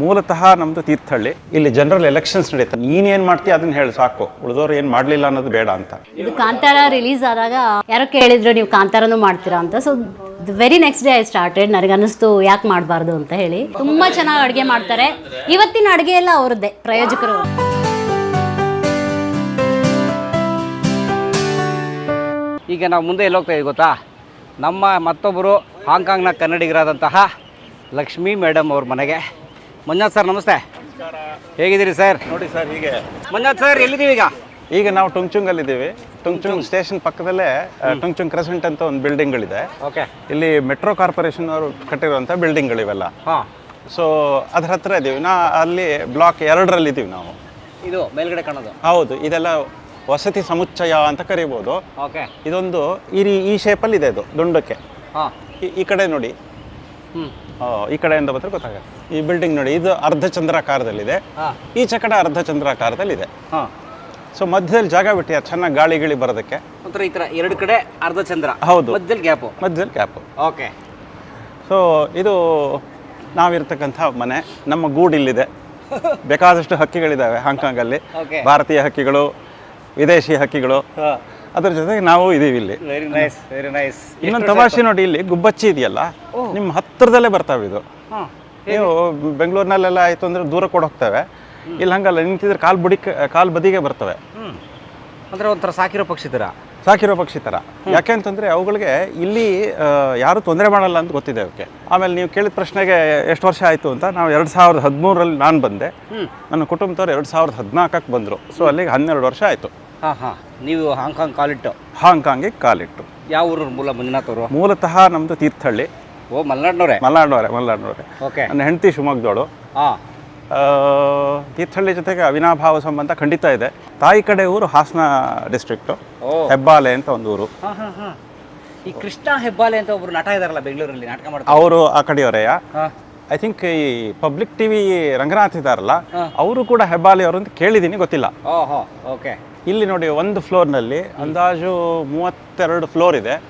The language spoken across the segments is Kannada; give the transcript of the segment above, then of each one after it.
ಮೂಲತಃ ನಮ್ಮದು ತೀರ್ಥಹಳ್ಳಿ. ಇಲ್ಲಿ ಜನರಲ್ ಎಲೆಕ್ಷನ್ಸ್ ನಡೀತಾರೆ ನೀನ್ ಏನ್ ಮಾಡ್ತೀಯ ಅದನ್ನ ಹೇಳಿ ಸಾಕು. ಉಳಿದವ್ರು ಏನ್ ಮಾಡ್ಲಿಲ್ಲ ಅನ್ನೋದು ಬೇಡ ಅಂತ. ಇದು ಕಾಂತಾರ ರಿಲೀಸ್ ಆದಾಗ ಯಾರೋ ಕೇಳಿದ್ರು ನೀವು ಕಾಂತಾರನು ಮಾಡ್ತೀರಾ ಅಂತ. So very next day I started ನನಗೆ ಅನ್ನಿಸ್ತು ಯಾಕೆ ಮಾಡಬಾರ್ದು ಅಂತ ಹೇಳಿ. ತುಂಬ ಚೆನ್ನಾಗಿ ಅಡುಗೆ ಮಾಡ್ತಾರೆ. ಇವತ್ತಿನ ಅಡುಗೆ ಎಲ್ಲ ಅವ್ರದ್ದೇ ಪ್ರಯೋಜಕರು ಈಗ ನಾವು ಮುಂದೆ ಎಲ್ಲಿ ಹೋಗ್ತಾ ಇದೀವಿ ಗೊತ್ತಾ? ನಮ್ಮ ಮತ್ತೊಬ್ಬರು ಹಾಂಗ್ಕಾಂಗ್ನ ಕನ್ನಡಿಗರಾದಂತಹ ಲಕ್ಷ್ಮೀ ಮೇಡಮ್ ಅವ್ರ ಮನೆಗೆ. ಮಂಜುನಾಥ್ ಸರ್ ನಮಸ್ತೆ. ಹೇಗಿದ್ದೀರಿ ಸರ್? ನೋಡಿ ಸರ್ ಹೀಗೆ. ಮಂಜಾತ್ ಸರ್ ಎಲ್ಲಿದ್ದೀವಿ ಈಗ? ಈಗ ನಾವು ಟುಂಗ್ಚುಂಗಲ್ಲಿ ಇದ್ದೀವಿ ಟುಂಗ್ಚುಂಗ್. ಸ್ಟೇಷನ್ ಪಕ್ಕದಲ್ಲೇ ಟುಂಗ್ಚುಂಗ್ ಕ್ರೆಸೆಂಟ್ ಅಂತ ಒಂದು ಬಿಲ್ಡಿಂಗ್ಗಳಿದೆ. ಓಕೆ. ಇಲ್ಲಿ ಮೆಟ್ರೋ ಕಾರ್ಪೊರೇಷನ್ ಅವರು ಕಟ್ಟಿರುವಂಥ ಬಿಲ್ಡಿಂಗ್ಗಳಿವೆಲ್ಲ. ಹಾಂ. ಸೊ ಅದ್ರ ಹತ್ರ ಇದ್ದೀವಿ ನಾ ಅಲ್ಲಿ ಬ್ಲಾಕ್ ಎರಡರಲ್ಲಿ ಇದ್ದೀವಿ ನಾವು. ಇದು ಮೇಲ್ಗಡೆ ಕಾಣೋದು? ಹೌದು ಇದೆಲ್ಲ ವಸತಿ ಸಮುಚ್ಚಯ ಅಂತ ಕರಿಬೋದು. ಓಕೆ. ಇದೊಂದು ಈ ರೀ- ಈ ಶೇಪಲ್ಲಿ ಇದೆ ಇದು ದುಂಡಕ್ಕೆ. ಹಾಂ. ಈ- ಈ ಕಡೆ ನೋಡಿ. ಹ್ಞೂ ಈ ಕಡೆಯಿಂದ ಬಂದ್ರೆ ಗೊತ್ತಾಗುತ್ತೆ. ಈ ಬಿಲ್ಡಿಂಗ್ ನೋಡಿ ಇದು ಅರ್ಧ ಚಂದ್ರಾಕಾರದಲ್ಲಿದೆ ಈ ಈಚೆ ಕಡೆ ಅರ್ಧ ಚಂದ್ರಾಕಾರದಲ್ಲಿದೆ ಹಾಂ. ಸೊ ಮಧ್ಯದಲ್ಲಿ ಜಾಗ ಬಿಟ್ಟಿದ್ದಾರೆ ಚೆನ್ನಾಗಿ ಗಾಳಿ ಗಿಳಿ ಬರೋದಕ್ಕೆ. ಒಂಥರ ಈ ಥರ ಎರಡು ಕಡೆ ಅರ್ಧ ಚಂದ್ರ ಹೌದು. ಮಧ್ಯದಲ್ಲಿ ಗ್ಯಾಪು ಮಧ್ಯದಲ್ಲಿ ಕ್ಯಾಪು ಓಕೆ ಸೊ ಇದು ನಾವಿರ್ತಕ್ಕಂಥ ಮನೆ. ನಮ್ಮ ಗೂಡು ಇಲ್ಲಿದೆ. ಬೇಕಾದಷ್ಟು ಹಕ್ಕಿಗಳಿದ್ದಾವೆ ಹಾಂಗ್ಕಾಂಗಲ್ಲಿ. ಭಾರತೀಯ ಹಕ್ಕಿಗಳು ವಿದೇಶಿ ಹಕ್ಕಿಗಳು. ಅದ್ರ ಜೊತೆಗೆ ನಾವು ಇದೀವಿ ಇಲ್ಲಿ. ವೆರಿ ನೈಸ್ ವೆರಿ ನೈಸ್ ಇನ್ನೊಂದು ತಮಾಷೆ ನೋಡಿ ಇಲ್ಲಿ ಗುಬ್ಬಚ್ಚಿ ಇದೆಯಲ್ಲ ನಿಮ್ಮ ಹತ್ತಿರದಲ್ಲೇ ಬರ್ತಾವೆ ಇದು. ನೀವು ಬೆಂಗಳೂರಿನಲ್ಲೆಲ್ಲ ಆಯಿತು ಅಂದ್ರೆ ದೂರ ಕೊಡ ಹೋಗ್ತವೆ. ಇಲ್ಲಿ ಹಂಗಲ್ಲ ನಿಂತಿದ್ರೆ ಕಾಲ್ ಬುಡಿ ಕಾಲ್ ಬದಿಗೆ ಬರ್ತವೆ. ಅಂದರೆ ಒಂಥರ ಸಾಕಿರೋ ಪಕ್ಷಿ ಥರ ಸಾಕಿರೋ ಪಕ್ಷಿ ಥರ ಯಾಕೆ ಅಂತಂದ್ರೆ ಅವುಗಳಿಗೆ ಇಲ್ಲಿ ಯಾರು ತೊಂದರೆ ಮಾಡಲ್ಲ ಅಂತ ಗೊತ್ತಿದೆ ಅವಕ್ಕೆ ಆಮೇಲೆ ನೀವು ಕೇಳಿದ ಪ್ರಶ್ನೆಗೆ ಎಷ್ಟು ವರ್ಷ ಆಯಿತು ಅಂತ ನಾವು ಎರಡು ಸಾವಿರದ ಹದಿಮೂರರಲ್ಲಿ ನಾನು ಬಂದೆ. ನನ್ನ ಕುಟುಂಬದವ್ರು ಎರಡು ಸಾವಿರದ ಹದಿನಾಲ್ಕಕ್ಕೆ ಬಂದರು. ಸೊ ಅಲ್ಲಿಗೆ ಹನ್ನೆರಡು ವರ್ಷ ಆಯಿತು. ಹಾಂ ಹಾಂ. ನೀವು ಹಾಂಗ್ಕಾಂಗ್ ಕಾಲಿಟ್ಟು? ಹಾಂಗ್ಕಾಂಗ್ಗೆ ಕಾಲಿಟ್ಟು. ಯಾವ ಊರು ಮೂಲ ಮಂಜುನಾಥ್ ಅವರು? ಮೂಲತಃ ನಮ್ಮದು ತೀರ್ಥಹಳ್ಳಿ. ಓ ಮಲ್ನಾಡ್ನವ್ರೆ? ಮಲ್ನಾಡ್ನವರೇ ಮಲ್ನಾಡ್ನವರೇ. ಓಕೆ. ನನ್ನ ಹೆಂಡತಿ ಶಿವಮೊಗ್ಗದವಳು. ಹಾಂ. ತೀರ್ಥಹಳ್ಳಿ ಜೊತೆಗೆ ಅವಿನಾಭಾವ ಸಂಬಂಧ ಖಂಡಿತ ಇದೆ. ತಾಯಿ ಕಡೆ ಊರು ಹಾಸನ ಡಿಸ್ಟ್ರಿಕ್ಟು ಹೆಬ್ಬಾಲೆ ಅಂತ ಒಂದು ಊರು. ಹಾಂ ಹಾಂ ಹಾಂ. ಈ ಕೃಷ್ಣ ಹೆಬ್ಬಾಲೆ ಅಂತ ಒಬ್ರು ನಟ ಇದಾರಲ್ಲ ಬೆಂಗಳೂರಲ್ಲಿ ನಾಟಕ ಮಾಡ್ತಾರೆ. ಅವರು ಆ ಕಡೆಯವರೆಯ ಐ ಥಿಂಕ್ ಈ ಪಬ್ಲಿಕ್ ಟಿವಿ ರಂಗನಾಥ್ ಇದಾರಲ್ಲ ಅವರು ಕೂಡ ಹೆಬ್ಬಾಲೆ ಅವರು ಅಂತ ಕೇಳಿದ್ದೀನಿ ಗೊತ್ತಿಲ್ಲ. ಓಹೋ ಓಕೆ. ಇಲ್ಲಿ ನೋಡಿ ಒಂದು ಫ್ಲೋರ್ನಲ್ಲಿ ಅಂದಾಜು ಮೂವತ್ತೆರಡು ಫ್ಲೋರ್ ಇದೆ.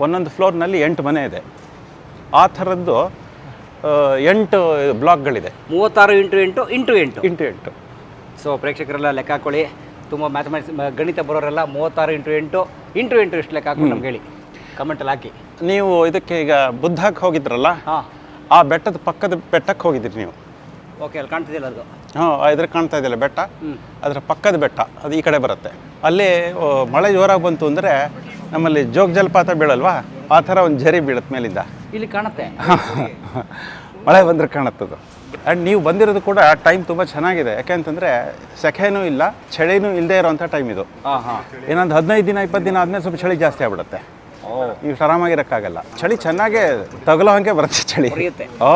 ಒಂದೊಂದು ಫ್ಲೋರ್ನಲ್ಲಿ ಎಂಟು ಮನೆ ಇದೆ. ಆ ಥರದ್ದು ಎಂಟು ಬ್ಲಾಕ್ಗಳಿದೆ. ಮೂವತ್ತಾರು ಇಂಟು ಎಂಟು ಇಂಟು ಎಂಟು. ಇಂಟು ಎಂಟು. ಸೊ ಪ್ರೇಕ್ಷಕರೆಲ್ಲ ಲೆಕ್ಕ ಹಾಕೊಳ್ಳಿ. ತುಂಬ ಮ್ಯಾಥಮೆಟಿಕ್ಸ್ ಗಣಿತ ಬರೋರೆಲ್ಲ ಮೂವತ್ತಾರು ಇಂಟು ಎಂಟು ಇಂಟು ಎಂಟು ಇಷ್ಟು ಲೆಕ್ಕ ಹಾಕೊಂಡು ನಮ್ಗೆ ಹೇಳಿ. ಕಮೆಂಟಲ್ಲಿ ಹಾಕಿ. ನೀವು ಇದಕ್ಕೆ ಈಗ ಬುದ್ಧಕ್ಕೆ ಹೋಗಿದ್ರಲ್ಲ? ಹಾಂ. ಆ ಬೆಟ್ಟದ ಪಕ್ಕದ ಬೆಟ್ಟಕ್ಕೆ ಹೋಗಿದ್ರಿ ನೀವು. ಓಕೆ ಅಲ್ಲಿ ಕಾಣ್ತಿದ್ದಿಲ್ಲ ಅದು. ಹಾಂ ಇದ್ರ ಕಾಣ್ತಾ ಇದೆಯಲ್ಲ ಬೆಟ್ಟ. ಅದರ ಪಕ್ಕದ ಬೆಟ್ಟ ಅದು ಈ ಕಡೆ ಬರುತ್ತೆ. ಅಲ್ಲಿ ಓ, ಮಳೆ ಜೋರಾಗಿ ಬಂತು ಅಂದರೆ ನಮ್ಮಲ್ಲಿ ಜೋಗ ಜಲಪಾತ ಬೀಳಲ್ವಾ? ಆ ಥರ ಒಂದು ಝರಿ ಬೀಳುತ್ತೆ ಮೇಲಿಂದ. ಇಲ್ಲಿ ಕಾಣುತ್ತೆ. ಮಳೆ ಬಂದರೆ ಕಾಣುತ್ತದು ಆ್ಯಂಡ್ ನೀವು ಬಂದಿರೋದು ಕೂಡ ಟೈಮ್ ತುಂಬ ಚೆನ್ನಾಗಿದೆ. ಯಾಕೆಂತಂದರೆ ಸೆಖೆನೂ ಇಲ್ಲ ಚಳಿನೂ ಇಲ್ಲದೆ ಇರೋವಂಥ ಟೈಮ್ ಇದು. ಹಾಂ ಹಾಂ. ಇನ್ನೊಂದು ಹದಿನೈದು ದಿನ ಇಪ್ಪತ್ತು ದಿನ ಆದಮೇಲೆ ಸ್ವಲ್ಪ ಚಳಿ ಜಾಸ್ತಿ ಆಗ್ಬಿಡುತ್ತೆ. ನೀವು ಆರಾಮಾಗಿರೋಕ್ಕಾಗಲ್ಲ ಚಳಿ ಚೆನ್ನಾಗೇ ತಗಲೋ ಹಾಗೆ ಬರುತ್ತೆ ಚಳಿ. ಓ.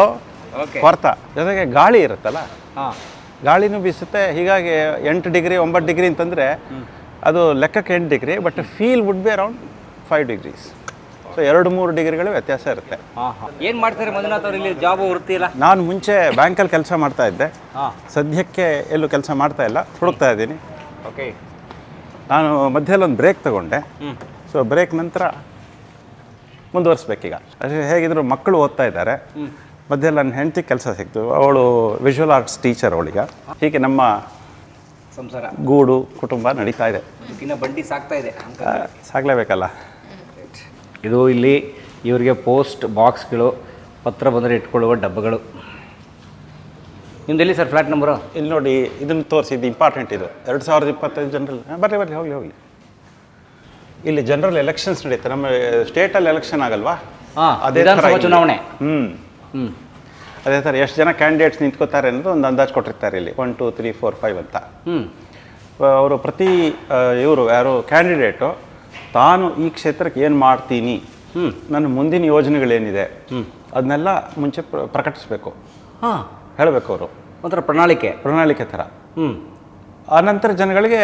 ಓಕೆ ಕೊರ್ತ. ಜೊತೆಗೆ ಗಾಳಿ ಇರುತ್ತಲ್ಲ? ಹಾಂ. ಗಾಳಿನೂ ಬೀಸುತ್ತೆ. ಹೀಗಾಗಿ ಎಂಟು ಡಿಗ್ರಿ ಒಂಬತ್ತು ಡಿಗ್ರಿ ಅಂತಂದರೆ ಅದು ಲೆಕ್ಕಕ್ಕೆ ಎಂಟು degree but feel would be around five degrees so ಎರಡು ಮೂರು ಡಿಗ್ರಿಗಳು ವ್ಯತ್ಯಾಸ ಇರುತ್ತೆ. ಏನು ಮಾಡ್ತಾರೆ ಮಂಜುನಾಥ್ ಅವರು? ಇಲ್ಲಿ ಜಾಬ್ ವೃತ್ತಿ ಇಲ್ಲ? ನಾನು ಮುಂಚೆ ಬ್ಯಾಂಕಲ್ಲಿ ಕೆಲಸ ಮಾಡ್ತಾ ಇದ್ದೆ. ಸದ್ಯಕ್ಕೆ ಎಲ್ಲೂ ಕೆಲಸ ಮಾಡ್ತಾ ಇಲ್ಲ. ಹುಡುಕ್ತಾ ಇದ್ದೀನಿ. ಓಕೆ ನಾನು ಮಧ್ಯದಲ್ಲಿ ಒಂದು ಬ್ರೇಕ್ ತಗೊಂಡೆ. ಸೊ ಬ್ರೇಕ್ ನಂತರ ಮುಂದುವರಿಸ್ಬೇಕೀಗ. ಹೇಗಿದ್ರು ಮಕ್ಕಳು ಓದ್ತಾ ಇದ್ದಾರೆ. ಮಧ್ಯದಲ್ಲಿ ನನ್ನ ಹೆಂಡತಿ ಕೆಲಸ ಸಿಕ್ತು. ಅವಳು ವಿಜುವಲ್ ಆರ್ಟ್ಸ್ ಟೀಚರ್ ಅವಳೀಗ. ಹೀಗೆ ನಮ್ಮ ಸಂಸಾರ. ಗೂಡು ಕುಟುಂಬ ನಡೀತಾ ಇದೆ. ಇನ್ನು ಬಂಡಿ ಸಾಕ್ತಾ ಇದೆ ಸಾಗ್ಲೇಬೇಕಲ್ಲ ಇದು ಇಲ್ಲಿ ಇವರಿಗೆ ಪೋಸ್ಟ್ ಬಾಕ್ಸ್ಗಳು ಪತ್ರ ಬಂದರೆ ಇಟ್ಕೊಳ್ಳುವ ಡಬ್ಬಗಳು. ನಿಮ್ದು ಎಲ್ಲಿ ಸರ್ ಫ್ಲ್ಯಾಟ್ ನಂಬರು ಇಲ್ಲಿ ನೋಡಿ ಇದನ್ನು ತೋರಿಸಿ ಇದು ಇಂಪಾರ್ಟೆಂಟ್ ಇದು. ಎರಡು ಸಾವಿರದ ಇಪ್ಪತ್ತೈದು ಜನರಲ್ ಬರ್ರಿ ಬರ್ರಿ ಹೋಗಲಿ ಹೋಗಲಿ. ಇಲ್ಲಿ ಜನರಲ್ ಎಲೆಕ್ಷನ್ಸ್ ನಡೆಯುತ್ತೆ ನಮ್ಮ ಸ್ಟೇಟಲ್ಲಿ ಎಲೆಕ್ಷನ್ ಆಗಲ್ವಾ? ಹಾಂ ಅದೇ. ಚುನಾವಣೆ. ಹ್ಞೂ ಹ್ಞೂ ಅದೇ ಥರ ಎಷ್ಟು ಜನ ಕ್ಯಾಂಡಿಡೇಟ್ಸ್ ನಿಂತ್ಕೋತಾರೆ ಅನ್ನೋದು ಒಂದು ಅಂದಾಜು ಕೊಟ್ಟಿರ್ತಾರೆ ಇಲ್ಲಿ. One two three four five ಅಂತ. ಹ್ಞೂ ಅವರು ಪ್ರತಿ ಇವರು ಯಾರು ಕ್ಯಾಂಡಿಡೇಟು ತಾನು ಈ ಕ್ಷೇತ್ರಕ್ಕೆ ಏನು ಮಾಡ್ತೀನಿ? ನನ್ನ ಮುಂದಿನ ಯೋಜನೆಗಳೇನಿದೆ? ಅದನ್ನೆಲ್ಲ ಮುಂಚೆ ಪ್ರಕಟಿಸ್ಬೇಕು. ಹಾಂ. ಹೇಳಬೇಕು ಅವರು. ಒಂಥರ ಪ್ರಣಾಳಿಕೆ. ಪ್ರಣಾಳಿಕೆ ಥರ. ಹ್ಞೂ ಆನಂತರ ಜನಗಳಿಗೆ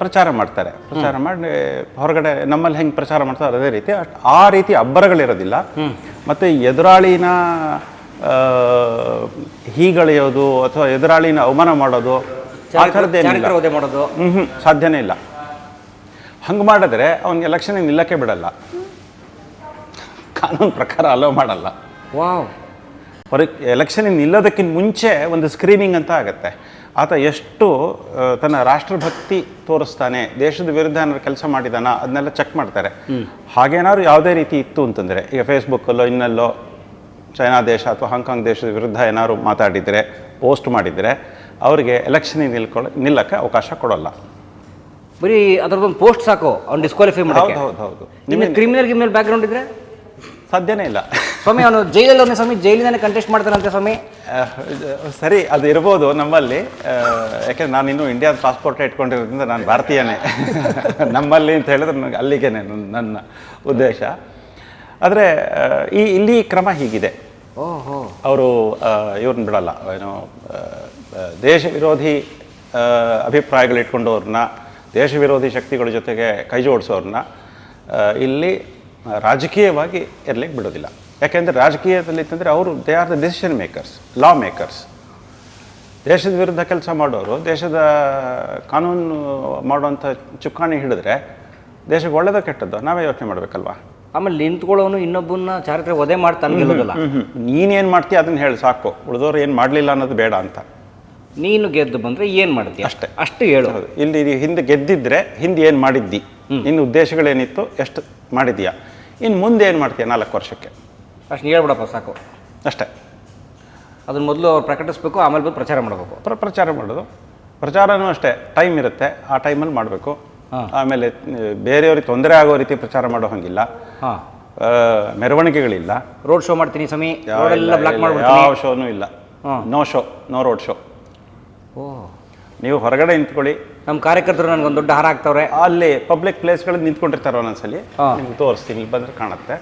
ಪ್ರಚಾರ ಮಾಡ್ತಾರೆ. ಪ್ರಚಾರ ಮಾಡಿ ಹೊರಗಡೆ ನಮ್ಮಲ್ಲಿ ಹೆಂಗೆ ಪ್ರಚಾರ ಮಾಡ್ತಾರೆ ಅದೇ ರೀತಿ ಆ ರೀತಿ ಅಬ್ಬರಗಳಿರೋದಿಲ್ಲ. ಮತ್ತು ಎದುರಾಳಿನ ಹೀಗಳೆಯೋದು ಅಥವಾ ಎದುರಾಳಿನ ಅವಮಾನ ಮಾಡೋದು ಆ ಥರದ್ದೇನಿಲ್ಲ. ವಧೆ ಮಾಡೋದು? ಹ್ಞೂ ಹ್ಞೂ ಸಾಧ್ಯನೇ ಇಲ್ಲ. ಹಂಗೆ ಮಾಡಿದ್ರೆ ಅವನಿಗೆ ಎಲೆಕ್ಷನ್ ನಿಲ್ಲಕ್ಕೆ ಬಿಡಲ್ಲ. ಕಾನೂನು ಪ್ರಕಾರ ಅಲೋ ಮಾಡಲ್ಲ. ವಾವ್. ಹೊರ ಎಲೆಕ್ಷನ್ ನಿಲ್ಲೋದಕ್ಕಿಂತ ಮುಂಚೆ ಒಂದು ಸ್ಕ್ರೀನಿಂಗ್ ಅಂತ ಆಗುತ್ತೆ. ಆತ ಎಷ್ಟು ತನ್ನ ರಾಷ್ಟ್ರಭಕ್ತಿ ತೋರಿಸ್ತಾನೆ ದೇಶದ ವಿರುದ್ಧ ಏನಾದ್ರು ಕೆಲಸ ಮಾಡಿದಾನ ಅದನ್ನೆಲ್ಲ ಚೆಕ್ ಮಾಡ್ತಾರೆ. ಹಾಗೇನಾದ್ರು ಯಾವುದೇ ರೀತಿ ಇತ್ತು ಅಂತಂದರೆ ಈಗ ಫೇಸ್ಬುಕ್ಕಲ್ಲೋ ಇನ್ನೆಲ್ಲೋ ಚೈನಾ ದೇಶ ಅಥವಾ ಹಾಂಗ್ಕಾಂಗ್ ದೇಶದ ವಿರುದ್ಧ ಏನಾದ್ರು ಮಾತಾಡಿದರೆ ಪೋಸ್ಟ್ ಮಾಡಿದರೆ ಅವರಿಗೆ ಎಲೆಕ್ಷನ್ ನಿಲ್ಕೊಳ್ಳೋ ನಿಲ್ಲಕ್ಕೆ ಅವಕಾಶ ಕೊಡೋಲ್ಲ. ಬರೀ ಅದರದೊಂದು ಪೋಸ್ಟ್ ಸಾಕು ಅವ್ನು ಡಿಸ್ಕ್ವಾಲಿಫೈ ಹೌದು ಮಾಡೋಕ್ಕೆ. ಹೌದು ಹೌದು ನಿಮಗೆ ಕ್ರಿಮಿನಲ್ ಗಿಮಿನಲ್ ಬ್ಯಾಕ್ಗ್ರೌಂಡ್ ಇದ್ರೆ? ಸಾಧ್ಯನೇ ಇಲ್ಲ. ಸ್ವಾಮಿ ಅವನು ಜೈಲಲ್ಲಿ ಅವನೇ ಸ್ವಾಮಿ ಜೈಲಿನೇ ಕಂಟೆಸ್ಟ್ ಮಾಡ್ತಾನಂತೆ ಸ್ವಾಮಿ. ಸರಿ ಅದು ಇರ್ಬೋದು ನಮ್ಮಲ್ಲಿ. ಯಾಕೆಂದ್ರೆ ನಾನು ಇನ್ನೂ ಇಂಡಿಯಾದ ಪಾಸ್ಪೋರ್ಟ್ ಇಟ್ಕೊಂಡಿರೋದ್ರಿಂದ ನಾನು ಭಾರತೀಯನೇ. ನಮ್ಮಲ್ಲಿ ಅಂತ ಹೇಳಿದ್ರೆ ನನಗೆ ಅಲ್ಲಿಗೇನೆ ನನ್ನ ನನ್ನ ಉದ್ದೇಶ. ಆದರೆ ಈ ಇಲ್ಲಿ ಕ್ರಮ ಹೀಗಿದೆ. ಓಹೋ. ಅವರು ಇವ್ರನ್ನ ಬಿಡಲ್ಲ. ಏನು ದೇಶ ವಿರೋಧಿ ಅಭಿಪ್ರಾಯಗಳಿಟ್ಕೊಂಡವ್ರನ್ನ ದೇಶ ವಿರೋಧಿ ಶಕ್ತಿಗಳ ಜೊತೆಗೆ ಕೈ ಜೋಡಿಸೋರನ್ನ ಇಲ್ಲಿ ರಾಜಕೀಯವಾಗಿ ಇರಲಿಕ್ಕೆ ಬಿಡೋದಿಲ್ಲ. ಯಾಕೆಂದರೆ ರಾಜಕೀಯದಲ್ಲಿ ಇತ್ತಂದರೆ ಅವರು they are the decision makers law makers ದೇಶದ ವಿರುದ್ಧ ಕೆಲಸ ಮಾಡೋರು ದೇಶದ ಕಾನೂನು ಮಾಡುವಂಥ ಚುಕ್ಕಾಣಿ ಹಿಡಿದ್ರೆ ದೇಶಕ್ಕೆ ಒಳ್ಳೆಯದೋ ಕೆಟ್ಟದ್ದು ನಾವೇ ಯೋಚನೆ ಮಾಡಬೇಕಲ್ವಾ? ಆಮೇಲೆ ನಿಂತ್ಕೊಳ್ಳೋನು ಇನ್ನೊಬ್ಬನ ಚಾರಿತ್ರೆ ಒದೆ ಮಾಡ್ತಾನೆ ಗೆಲ್ಲೋದಿಲ್ಲ. ನೀನೇನು ಮಾಡ್ತೀಯ ಅದನ್ನ ಹೇಳಿ ಸಾಕು. ಉಳಿದವ್ರು ಏನು ಮಾಡಲಿಲ್ಲ ಅನ್ನೋದು ಬೇಡ ಅಂತ. ನೀನು ಗೆದ್ದು ಬಂದ್ರೆ ಏನು ಮಾಡ್ತೀಯ? ಅಷ್ಟೇ. ಅಷ್ಟು ಹೇಳು. ಇಲ್ಲಿ ಹಿಂದೆ ಗೆದ್ದಿದ್ರೆ ಹಿಂದೆ ಏನು ಮಾಡಿದ್ದಿ? ನಿನ್ನ ಉದ್ದೇಶಗಳೇನಿತ್ತು? ಎಷ್ಟು ಮಾಡಿದ್ಯಾ? ಇನ್ನು ಮುಂದೆ ಏನು ಮಾಡ್ತೀಯ ನಾಲ್ಕು ವರ್ಷಕ್ಕೆ? ಅಷ್ಟು ಹೇಳ್ಬಿಡಪ್ಪ ಸಾಕು. ಅಷ್ಟೇ. ಅದನ್ನ ಮೊದಲು ಅವ್ರು ಪ್ರಕಟಿಸ್ಬೇಕು ಆಮೇಲೆ ಬಂದು ಪ್ರಚಾರ ಮಾಡಬೇಕು. ಪ್ರ ಪ್ರಚಾರ ಮಾಡೋದು. ಪ್ರಚಾರನೂ ಅಷ್ಟೇ. ಟೈಮ್ ಇರುತ್ತೆ. ಆ ಟೈಮಲ್ಲಿ ಮಾಡಬೇಕು. ಆಮೇಲೆ ಬೇರೆಯವ್ರಿಗೆ ತೊಂದರೆ ಆಗೋ ರೀತಿ ಪ್ರಚಾರ ಮಾಡೋ ಹಂಗಿಲ್ಲ. ಮೆರವಣಿಗೆಗಳಿಲ್ಲ. ರೋಡ್ ಶೋ ಮಾಡ್ತೀನಿ ಸಮಿ ಬ್ಲಾಕ್ ಯಾವ ಶೋನೂ ಇಲ್ಲ. No show no road show ಓ. ನೀವು ಹೊರಗಡೆ ನಿಂತ್ಕೊಳ್ಳಿ. ನಮ್ಮ ಕಾರ್ಯಕರ್ತರು ನನಗೊಂದು ದೊಡ್ಡ ಹಾರ ಹಾಕ್ತವ್ರೆ. ಅಲ್ಲಿ ಪಬ್ಲಿಕ್ ಪ್ಲೇಸ್ಗಳಲ್ಲಿ ನಿಂತ್ಕೊಂಡಿರ್ತಾರೆ ಒಂದೊಂದ್ಸಲಿ. ನಿಮ್ಗೆ ತೋರಿಸ್ತೀನಿ ಇಲ್ಲಿ ಬಂದ್ರೆ ಕಾಣುತ್ತೆ.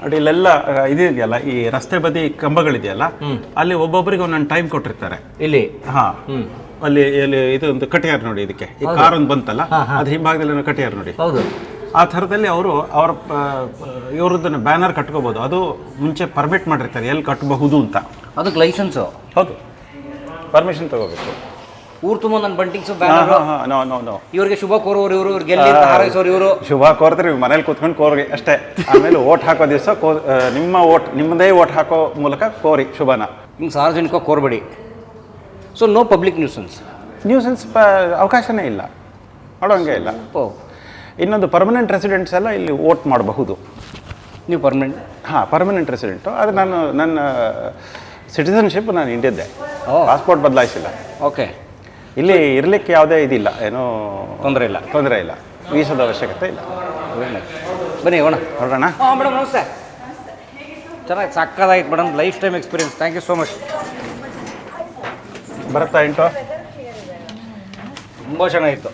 ನೋಡಿ ಇಲ್ಲೆಲ್ಲ ಇದೆಯಲ್ಲ ಈ ರಸ್ತೆ ಬದಿ ಕಂಬಗಳಿದೆಯಲ್ಲ ಅಲ್ಲಿ ಒಬ್ಬೊಬ್ಬರಿಗೆ ಒಂದೊಂದು ಟೈಮ್ ಕೊಟ್ಟಿರ್ತಾರೆ. ಇಲ್ಲಿ? ಹಾ. ಅಲ್ಲಿ ಇಲ್ಲಿ ಇದು ಒಂದು ಕಟಿಯಾರ್ ನೋಡಿ ಇದಕ್ಕೆ. ಈ ಕಾರ್ ಒಂದು ಬಂತಲ್ಲ ಅದ್ರ ಹಿಂಭಾಗದಲ್ಲಿ ಕಟಿಯಾರ್ ನೋಡಿ. ಹೌದು. ಆ ಥರದಲ್ಲಿ ಅವರು ಅವ್ರ ಇವ್ರದ್ದನ್ನು ಬ್ಯಾನರ್ ಕಟ್ಕೋಬೋದು. ಅದು ಮುಂಚೆ ಪರ್ಮಿಟ್ ಮಾಡಿರ್ತಾರೆ ಎಲ್ಲಿ ಕಟ್ಟಬಹುದು ಅಂತ. ಅದಕ್ಕೆ ಲೈಸೆನ್ಸು ಹೌದು. ಪರ್ಮಿಷನ್ ತಗೋಬೇಕು. ಊರು ತುಂಬ ನನ್ನ ಬಂಟಿಂಗ್ಸು ಬ್ಯಾನರ್. ಹಾ ಹಾ ನೋ ನೋ ನೋ. ಇವ್ರಿಗೆ ಶುಭ ಕೋರೋರು ಇವರು ಇವ್ರಿಗೆ ಗೆಲ್ಲಿ ಹಾರೈಸೋರು ಇವರು. ಶುಭ ಕೋರ್ತಾರೆ ಮನೇಲಿ ಕೂತ್ಕೊಂಡು ಕೋರಿ ಅಷ್ಟೇ. ಆಮೇಲೆ ಓಟ್ ಹಾಕೋ ದಿವಸ ಕೋ ನಿಮ್ಮ ಓಟ್ ನಿಮ್ಮದೇ ಓಟ್ ಹಾಕೋ ಮೂಲಕ ಕೋರಿ ಶುಭನ. ಹಿಂಗೆ ಸಾರ್ವಜನಿಕ ಕೋರ್ಬೇಡಿ. So no public nuisance nuisance ಪ ಅವಕಾಶನೇ ಇಲ್ಲ. ಮಾಡೋಂಗೆ ಇಲ್ಲ. ಓ. ಇನ್ನೊಂದು ಪರ್ಮನೆಂಟ್ ರೆಸಿಡೆಂಟ್ಸ್ ಎಲ್ಲ ಇಲ್ಲಿ ವೋಟ್ ಮಾಡಬಹುದು. ನೀವು ಪರ್ಮನೆಂಟ್ ಹಾಂ ಪರ್ಮನೆಂಟ್ ರೆಸಿಡೆಂಟು ಅದು ನಾನು ನನ್ನ ಸಿಟಿಸನ್ಶಿಪ್ ನಾನು ಇಂಡಿಯದ್ದೆ. ಓ. ಪಾಸ್ಪೋರ್ಟ್ ಬದಲಾಯಿಸಿಲ್ಲ. ಓಕೆ ಇಲ್ಲಿ ಇರಲಿಕ್ಕೆ ಯಾವುದೇ ಇದಿಲ್ಲ. ಏನೋ ತೊಂದರೆ ಇಲ್ಲ. ತೊಂದರೆ ಇಲ್ಲ. ವೀಸದ ಅವಶ್ಯಕತೆ ಇಲ್ಲ. ಬನ್ನಿ ಹೋಣ ಹೊರಡೋಣ ಹಾಂ ಮೇಡಮ್ ನಮಸ್ತೆ. ಚೆನ್ನಾಗಿ ಸಕ್ಕದಾಗಿತ್ತು madam. Lifetime experience thank you so much ಬರುತ್ತಾ ಇಂಟು ತುಂಬ ಚೆನ್ನಾಗಿತ್ತು.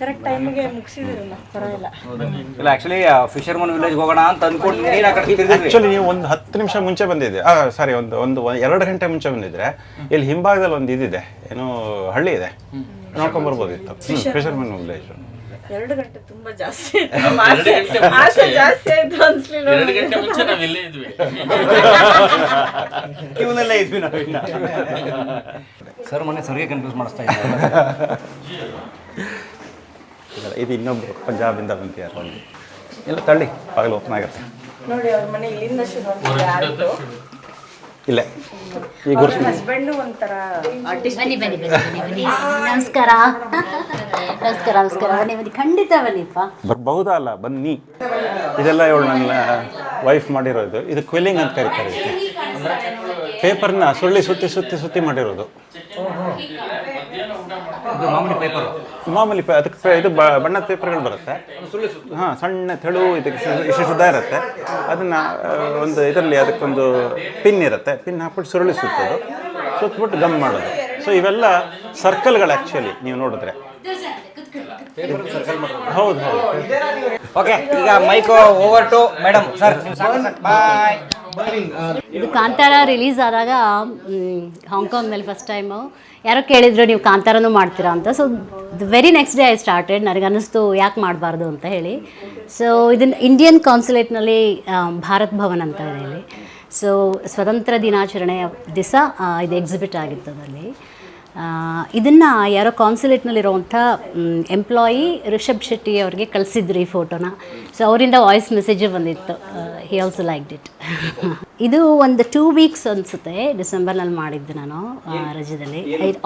ಕರೆಕ್ಟ್ ಟೈಮಿಗೆ ಮುಗಿಸಿದಿರಲ್ಲ ಪರವಾಗಿಲ್ಲ. ಇಲ್ಲ ಆ್ಯಕ್ಚುಲಿ ಫಿಶರ್ಮನ್ ವಿಲೇಜ್ ಹೋಗೋಣ ಅಂತ ಅನ್ಕೊಂಡು ನೀರು. ಆಕ್ಚುಲಿ ನೀವು ಒಂದು ಹತ್ತು ನಿಮಿಷ ಮುಂಚೆ ಬಂದಿದ್ದೆ ಸಾರಿ ಒಂದು ಒಂದು ಎರಡು ಗಂಟೆ ಮುಂಚೆ ಬಂದಿದ್ರೆ. ಇಲ್ಲಿ ಹಿಂಭಾಗದಲ್ಲಿ ಒಂದು ಇದಿದೆ. ಏನು ಹಳ್ಳಿ ಇದೆ. ನೋಡ್ಕೊಂಡ್ ಬರ್ಬೋದಿತ್ತು. ಫಿಶರ್ಮನ್ ವಿಲೇಜ್ ಎರಡು ಗಂಟೆ ತುಂಬಾ ಜಾಸ್ತಿ ಆಯ್ತು ಆಸೆ ಆಸೆ ಜಾಸ್ತಿ ಆಯ್ತು ಅನ್ಸ್ಲಿಲ್ಲ ಎರಡು ಗಂಟೆ ಮುಂಚೆ ನಾವು ಇಲ್ಲೇ ಇದ್ವಿ. ಇವನ್ನೆಲ್ಲ ಇದ್ವಿ ನಾವು ಇನ್ನ. ಸರ್ ಮೊನ್ನೆ ಸರ್ಗೆ ಕನ್ಫ್ಯೂಸ್ ಮಾಡಿಸ್ತಾ ಇದ್ದಾರೆ ಇದು ಇನ್ನೊಬ್ರು ಪಂಜಾಬಿಂದ ಬಂದಿದ್ದಾರೆ. ಒಂದು ಇಲ್ಲ ತಳ್ಳಿ. ಬಾಗಿಲು ಓಪನ್ ಆಗುತ್ತೆ. ನೋಡಿ ಅವ್ರ ಮನೆ ಇಲ್ಲಿಂದ ಶುರು ಇಲ್ಲೇ. ಈ ಅವ್ರ ಗುರ್ಸು ಒಂಥರ ಆರ್ಟಿಸ್ಟ್ ಬನ್ನಿ ಬನ್ನಿ ಬನ್ನಿ ಬನ್ನಿ ಬನ್ನಿ. ನಮಸ್ಕಾರ. ನಮಸ್ಕಾರ ನಮಸ್ಕಾರ. ಬನ್ನಿ ಬನ್ನಿ. ಖಂಡಿತ ಬನ್ನಿಪ್ಪ ಬರ್ಬಹುದಾ ಅಲ್ಲ ಬನ್ನಿ. ಇದೆಲ್ಲ ಇವಳು ನನ್ನ ವೈಫ್ ಮಾಡಿರೋದು. ಇದು ಕ್ವಿಲ್ಲಿಂಗ್ ಅಂತ ಕರೀತಾರೆ ಇದಕ್ಕೆ. ಪೇಪರ್ನ ಸುಳ್ಳಿ ಸುತ್ತಿ ಸುತ್ತಿ ಸುತ್ತಿ ಮಾಡಿರೋದು. ಮಾಮೂಲಿ ಪೇಪರ್ ಮಾಮೂಲಿ ಪೇ ಅದಕ್ಕೆ ಇದು ಬ- ಬಣ್ಣದ ಪೇಪರ್ಗಳು ಬರುತ್ತೆ. ಹಾಂ ಸಣ್ಣ ತೆಳು ಇದಕ್ಕೆ ಇಷ್ಟು- ಶುದ್ಧ ಇರುತ್ತೆ. ಅದನ್ನು ಒಂದು ಇದರಲ್ಲಿ ಅದಕ್ಕೊಂದು ಪಿನ್ ಇರುತ್ತೆ. ಪಿನ್ ಹಾಕ್ಬಿಟ್ಟು ಸುರುಳಿ ಸುತ್ತೋದು. ಸುತ್ತಬಿಟ್ಟು ಗಮ್ ಮಾಡೋದು. ಸೊ ಇವೆಲ್ಲ ಸರ್ಕಲ್ಗಳು ಆ್ಯಕ್ಚುಲಿ ನೀವು ನೋಡಿದ್ರೆ. ಹೌದು ಹೌದು. ಓಕೆ ಈಗ mike over to madam sir bye ಇದು ಕಾಂತಾರ ರಿಲೀಸ್ ಆದಾಗ ಹಾಂಗ್ಕಾಂಗ್ನಲ್ಲಿ ಫಸ್ಟ್ ಟೈಮು ಯಾರೋ ಕೇಳಿದ್ರು, ನೀವು ಕಾಂತಾರನೂ ಮಾಡ್ತೀರಾ ಅಂತ. So very next day I started ನನಗೆ ಅನ್ನಿಸ್ತು ಯಾಕೆ ಮಾಡಬಾರ್ದು? ಅಂತ ಹೇಳಿ. ಸೊ ಇದನ್ನು ಇಂಡಿಯನ್ ಕಾನ್ಸುಲೇಟ್ನಲ್ಲಿ ಭಾರತ್ ಭವನ್ ಅಂತ ಇದೆ ಇಲ್ಲಿ. ಸೊ ಸ್ವತಂತ್ರ ದಿನಾಚರಣೆಯ ದಿವಸ ಇದು ಎಕ್ಸಿಬಿಟ್ ಆಗಿತ್ತು ಅದಲ್ಲಿ ಇದನ್ನು ಯಾರೋ ಕಾನ್ಸುಲೇಟ್ನಲ್ಲಿರುವಂಥ ಎಂಪ್ಲಾಯಿ ರಿಷಬ್ ಶೆಟ್ಟಿ ಅವ್ರಿಗೆ ಕಳಿಸಿದ್ರು ಈ ಫೋಟೋನ ಸೊ ಅವರಿಂದ ವಾಯ್ಸ್ ಮೆಸೇಜ್ ಬಂದಿತ್ತು. ಹಿ ಆಲ್ಸೋ ಲೈಕ್ ಇಟ್ ಇದು ಒಂದು ಟೂ ವೀಕ್ಸ್ ಅನಿಸುತ್ತೆ. ಡಿಸೆಂಬರ್ನಲ್ಲಿ ಮಾಡಿದ್ದು ನಾನು ರಜದಲ್ಲಿ.